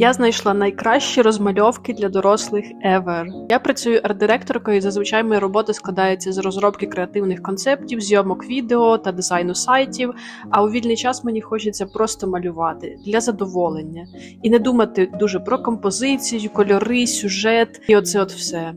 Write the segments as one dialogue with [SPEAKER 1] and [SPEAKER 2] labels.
[SPEAKER 1] Я знайшла найкращі розмальовки для дорослих ever. Я працюю арт-директоркою, і зазвичай моя робота складається з розробки креативних концептів, зйомок відео та дизайну сайтів. А у вільний час мені хочеться просто малювати для задоволення і не думати дуже про композицію, кольори, сюжет і оце от все.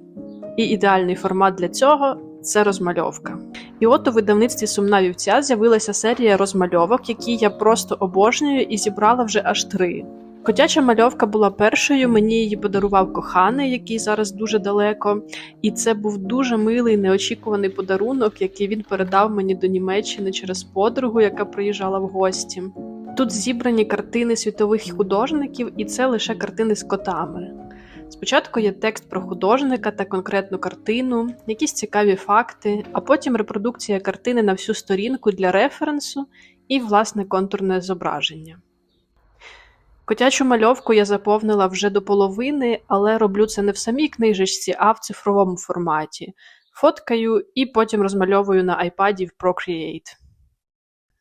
[SPEAKER 1] І ідеальний формат для цього це розмальовка. І от у видавництві Сумна вівця з'явилася серія розмальовок, які я просто обожнюю і зібрала вже аж три. Котяча мальовка була першою. Мені її подарував коханий, який зараз дуже далеко. І це був дуже милий неочікуваний подарунок, який він передав мені до Німеччини через подругу, яка приїжджала в гості. Тут зібрані картини світових художників, і це лише картини з котами. Спочатку є текст про художника та конкретну картину, якісь цікаві факти, а потім репродукція картини на всю сторінку для референсу і власне контурне зображення. Котячу мальовку я заповнила вже до половини, але роблю це не в самій книжечці, а в цифровому форматі. Фоткаю і потім розмальовую на iPad в Procreate.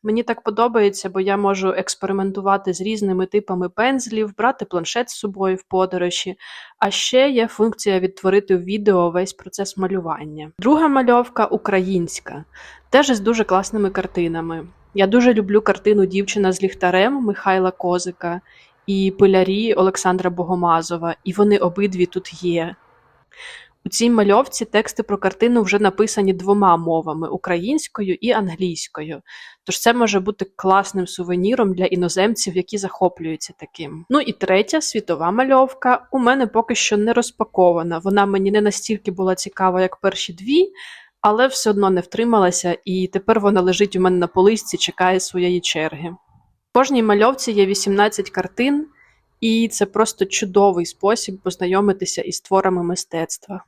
[SPEAKER 1] Мені так подобається, бо я можу експериментувати з різними типами пензлів, брати планшет з собою в подорожі, а ще є функція відтворити в відео весь процес малювання. Друга мальовка українська, теж із дуже класними картинами. Я дуже люблю картину Дівчина з ліхтарем Михайла Козика і пилярі Олександра Богомазова, і вони обидві тут є. У цій мальовці тексти про картину вже написані двома мовами українською і англійською. Тож це може бути класним сувеніром для іноземців, які захоплюються таким. Ну і третя світова мальовка у мене поки що не розпакована. Вона мені не настільки була цікава, як перші дві, але все одно не втрималася, і тепер вона лежить у мене на поличці, чекає своєї черги. Кожній мальовці є 18 картин, і це просто чудовий спосіб познайомитися із творами мистецтва.